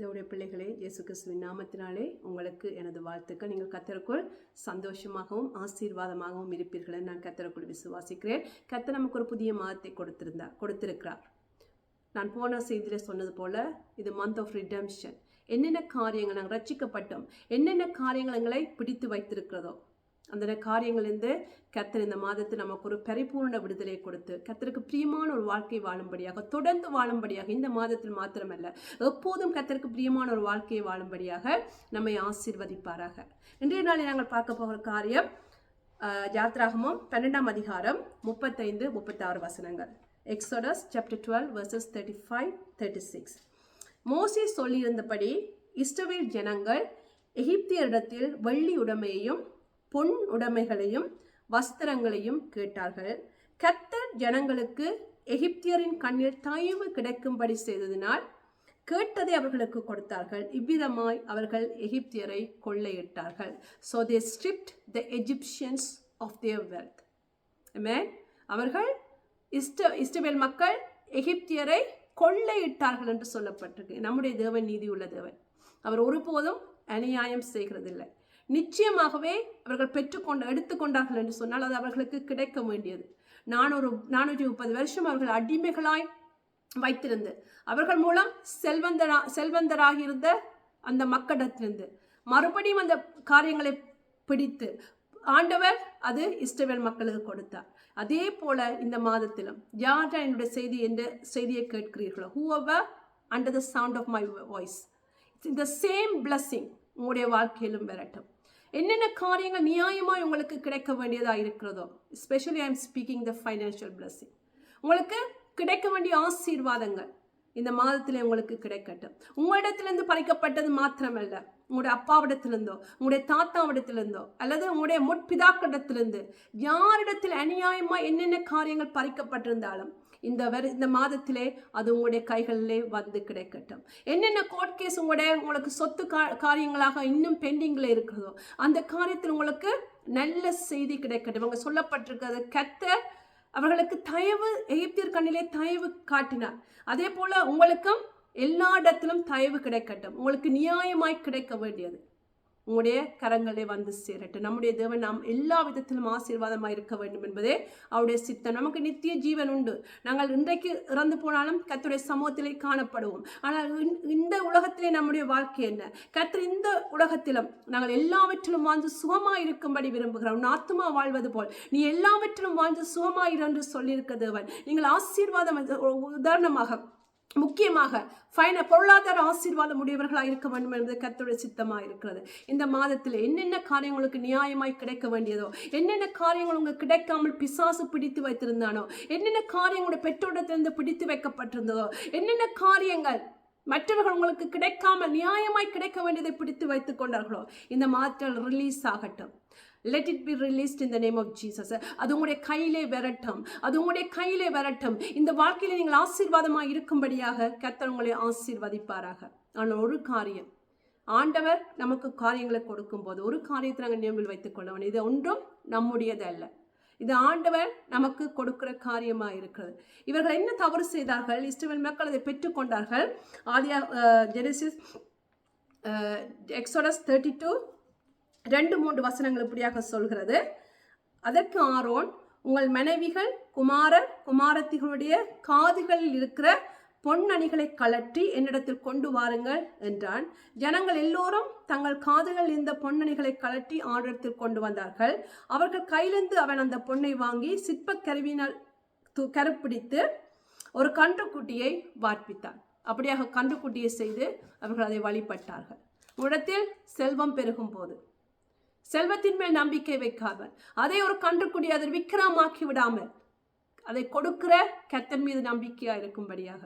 தேவடைய பிள்ளைகளே இயேசு கிறிஸ்துவின் நாமத்தினாலே உங்களுக்கு எனது வாழ்த்துக்கள். நீங்கள் கத்தருக்குள் சந்தோஷமாகவும் ஆசீர்வாதமாகவும் இருப்பீர்கள் நான் கத்தருக்குள் விசுவாசிக்கிறேன். கத்தர் நமக்கு ஒரு புதிய மாதத்தை கொடுத்திருந்தார் கொடுத்திருக்கிறார். நான் போன செய்தியில் சொன்னது போல இது மந்த் ஆஃப் ரிடம்ஷன் என்னென்ன காரியங்கள் நாங்கள் ரட்சிக்கப்பட்டோம் என்னென்ன காரியங்கள் எங்களை பிடித்து வைத்திருக்கிறதோ அந்த காரியங்கள்லேருந்து கத்தர் இந்த மாதத்தில் நமக்கு ஒரு பரிபூர்ண விடுதலை கொடுத்து கத்தருக்கு பிரியமான ஒரு வாழ்க்கை வாழும்படியாக தொடர்ந்து வாழும்படியாக இந்த மாதத்தில் மாத்திரமல்ல எப்போதும் கத்தருக்கு பிரியமான ஒரு வாழ்க்கையை வாழும்படியாக நம்மை ஆசீர்வதிப்பாராக. இன்றைய நாளில் நாங்கள் பார்க்க போகிற காரியம் ஜாத்ராகமம் பன்னெண்டாம் அதிகாரம் முப்பத்தைந்து முப்பத்தாறு வசனங்கள். Exodus chapter twelve verses thirty five thirty six. Mosi சொல்லியிருந்தபடி இஸ்ரவேல் ஜனங்கள் எகிப்தியரிடத்தில் வெள்ளி உடைமையையும் பொன் உடைமைகளையும் வஸ்திரங்களையும் கேட்டார்கள். கத்தர் ஜனங்களுக்கு எகிப்தியரின் கண்ணில் தயவு கிடைக்கும்படி செய்ததினால் கேட்டதை அவர்களுக்கு கொடுத்தார்கள். இவ்விதமாய் அவர்கள் எகிப்தியரை கொள்ளையிட்டார்கள். So they stripped the Egyptians of their wealth Amen. அவர்கள் இஸ்ட இஸ்ரவேல் மக்கள் எகிப்தியரை கொள்ளையிட்டார்கள் என்று சொல்லப்பட்டிருக்கு. நம்முடைய தேவன் நீதி உள்ள தேவன். அவர் ஒருபோதும் அநியாயம் செய்கிறதில்லை. நிச்சயமாகவே அவர்கள் பெற்றுக்கொண்டு எடுத்துக்கொண்டார்கள் என்று சொன்னால் அது அவர்களுக்கு கிடைக்க வேண்டியது. நானூறு நானூற்றி முப்பது வருஷம் அவர்கள் அடிமைகளாய் வைத்திருந்து அவர்கள் மூலம் செல்வந்தரா செல்வந்தராக இருந்த அந்த மக்களிடத்திலிருந்து மறுபடியும் அந்த காரியங்களை பிடித்து ஆண்டவர் அது இஸ்ரவேல் மக்களுக்கு கொடுத்தார். அதே போல இந்த மாதத்திலும் யார் என்னுடைய செய்தி என்ற செய்தியை கேட்கிறீர்களோ whoever under the sound of my voice இந்த சேம் பிளஸ்ஸிங் உங்களுடைய வாழ்க்கையிலும் வரட்டும். என்னென்ன காரியங்கள் நியாயமாக உங்களுக்கு கிடைக்க வேண்டியதாக இருக்கிறதோ specially I am speaking the financial blessing உங்களுக்கு கிடைக்க வேண்டிய ஆசீர்வாதங்கள் இந்த மாதத்தில் உங்களுக்கு கிடைக்கட்டும். உங்களிடத்திலிருந்து பறிக்கப்பட்டது மாத்திரமல்ல. உங்களுடைய அப்பாவிடத்திலிருந்தோ உங்களுடைய தாத்தாவிடத்திலிருந்தோ அல்லது உங்களுடைய முற்பிதாக்களிடத்திலிருந்து யாரிடத்தில் அநியாயமாக என்னென்ன காரியங்கள் பறிக்கப்பட்டிருந்தாலும் இந்த வரு இந்த மாதத்திலே அது உங்களுடைய கைகளிலே வந்து கிடைக்கட்டும். என்னென்ன கோர்ட் கேஸ் உங்களுடைய உங்களுக்கு சொத்து கா காரியங்களாக இன்னும் பெண்டிங்கில் இருக்கிறதோ அந்த காரியத்தில் உங்களுக்கு நல்ல செய்தி கிடைக்கட்டும். அவங்க சொல்லப்பட்டிருக்கிறது கத்த அவர்களுக்கு தயவு எகிப்தியர் கண்ணிலே தயவு காட்டினார். அதே போல உங்களுக்கும் எல்லா இடத்திலும் தயவு கிடைக்கட்டும். உங்களுக்கு நியாயமாய் கிடைக்க வேண்டியது. உங்களுடைய கரங்களே வந்து சேரட்டும். நம்முடைய தேவன் நாம் எல்லா விதத்திலும் ஆசீர்வாதமாக இருக்க வேண்டும் என்பதே அவருடைய சித்தம். நமக்கு நித்திய ஜீவன் உண்டு. நாங்கள் இன்றைக்கு இறந்து போனாலும் கத்துடைய சமூகத்திலே காணப்படுவோம். ஆனால் இந்த- இந்த உலகத்திலே நம்முடைய வாழ்க்கை என்ன? கர்த்தர் இந்த உலகத்திலும் நாங்கள் எல்லாவற்றிலும் வாழ்ந்து சுகமாக இருக்கும்படி விரும்புகிறோம் உன் வாழ்வது போல். நீ எல்லாவற்றிலும் வாழ்ந்து சுகமாயிரு என்று சொல்லியிருக்க தேவன். நீங்கள் ஆசீர்வாதம் உதாரணமாக முக்கியமாக ஃபைன பொருளாதார ஆசீர்வாதம் உடையவர்களாக இருக்க வேண்டும் என்பது கர்த்தருடைய சித்தமாக இருக்கிறது. இந்த மாதத்தில் என்னென்ன காரியங்களுக்கு நியாயமாய் கிடைக்க வேண்டியதோ என்னென்ன காரியங்கள் உங்களுக்கு கிடைக்காமல் பிசாசு பிடித்து வைத்திருந்தானோ என்னென்ன காரியங்களுடைய பெற்றோடத்திலிருந்து பிடித்து வைக்கப்பட்டிருந்ததோ என்னென்ன காரியங்கள் மற்றவர்கள் உங்களுக்கு கிடைக்காமல் நியாயமாய் கிடைக்க வேண்டியதை பிடித்து வைத்துக் கொண்டார்களோ இந்த மாதத்தில் ரிலீஸ் ஆகட்டும். லெட் இட் பி ரிலீஸ்ட் இந்த நேம் ஆஃப் ஜீசஸ் அது உங்களுடைய கையிலே வரட்டும். அது உங்களுடைய கையிலே வரட்டும். இந்த வாழ்க்கையில் நீங்கள் ஆசீர்வாதமாக இருக்கும்படியாக கத்தர் உங்களை ஆசீர்வதிப்பாராக. ஆனால் ஒரு காரியம். ஆண்டவர் நமக்கு காரியங்களை கொடுக்கும்போது ஒரு காரியத்தை நாங்கள் நினைவில் வைத்துக் கொள்ளவன். இது ஒன்றும் நம்முடையது அல்ல இது ஆண்டவர் நமக்கு கொடுக்கிற காரியமாக இருக்கிறது. இவர்கள் என்ன தவறு செய்தார்கள்? இஸ்ரேல் மக்கள் அதை பெற்றுக்கொண்டார்கள் ஆதியா ஜெனசிஸ் எக்ஸோடஸ் தேர்ட்டி டூ ரெண்டு மூன்று வசனங்கள் இப்படியாக சொல்கிறது. அதற்கு ஆரோன் உங்கள் மனைவிகள் குமாரர் குமாரத்திகளுடைய காதுகளில் இருக்கிற பொன்னணிகளை கலற்றி என்னிடத்தில் கொண்டு வாருங்கள் என்றான். ஜனங்கள் எல்லோரும் தங்கள் காதுகள் இந்த பொன்னணிகளை கலற்றி ஆண்டத்தில் கொண்டு வந்தார்கள். அவர்கள் கையிலிருந்து அவன் அந்த பொண்ணை வாங்கி சிற்பக் கருவினால் து- கருப்பிடித்து ஒரு கன்றுக்குட்டியை வார்ப்பித்தான். அப்படியாக கன்றுக்குட்டியை செய்து அவர்கள் அதை வழிபட்டார்கள். உடத்தில் செல்வம் பெருகும் போது செல்வத்தின் மேல் நம்பிக்கை வைக்காமல் அதை ஒரு கன்றுக்குடி அதை விக்கிரமாக்கி விடாமல் அதை கொடுக்கிற கத்தன் மீது நம்பிக்கையாக இருக்கும்படியாக.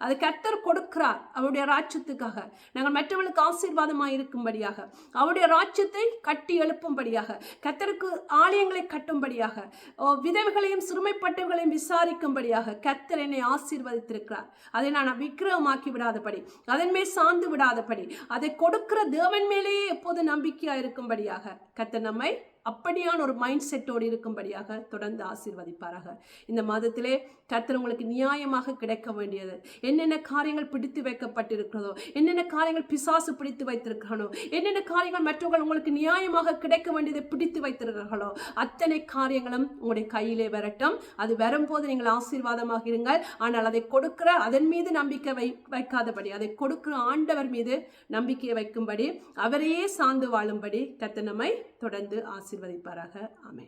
அது கர்த்தர் கொடுக்கிறார் அவருடைய ராஜ்யத்துக்காக. நாங்கள் மற்றவர்களுக்கு ஆசீர்வாதமாக இருக்கும்படியாக அவருடைய ராஜ்யத்தை கட்டி எழுப்பும்படியாக கர்த்தருக்கு ஆலயங்களை கட்டும்படியாக ஓ, விதவைகளையும் சிறுமைப்பட்டவர்களையும் விசாரிக்கும்படியாக கர்த்தர் என்னை ஆசீர்வதித்திருக்கிறார். அதை நான் விக்கிரகமாக்கி விடாதபடி அதன் மேல் சார்ந்து விடாதபடி அதை கொடுக்கிற தேவன் மேலேயே எப்போது நம்பிக்கையாக இருக்கும்படியாக கர்த்தர் நம்மை அப்படியான ஒரு மைண்ட் செட்டோடு இருக்கும்படியாக தொடர்ந்து ஆசீர்வதிப்பாராக. இந்த மாதத்திலே கர்த்தர் உங்களுக்கு நியாயமாக கிடைக்க வேண்டியது. என்னென்ன காரியங்கள் பிடித்து வைக்கப்பட்டிருக்கிறதோ என்னென்ன காரியங்கள் பிசாசு பிடித்து வைத்திருக்கிறானோ என்னென்ன காரியங்கள் மற்றவர்கள் உங்களுக்கு நியாயமாக கிடைக்க வேண்டியதை பிடித்து வைத்திருக்கிறார்களோ அத்தனை காரியங்களும் உங்களுடைய கையிலே வரட்டும். அது வரும்போது நீங்கள் ஆசீர்வாதமாக இருங்கள். ஆனால் அதை கொடுக்கிற அதன் மீது நம்பிக்கை வை வைக்காதபடி அதை கொடுக்கிற ஆண்டவர் மீது நம்பிக்கையை வைக்கும்படி அவரையே சார்ந்து வாழும்படி கர்த்தர் நம்மை தொடர்ந்து ஆசிர்வதிப்பாராக. ஆமென்.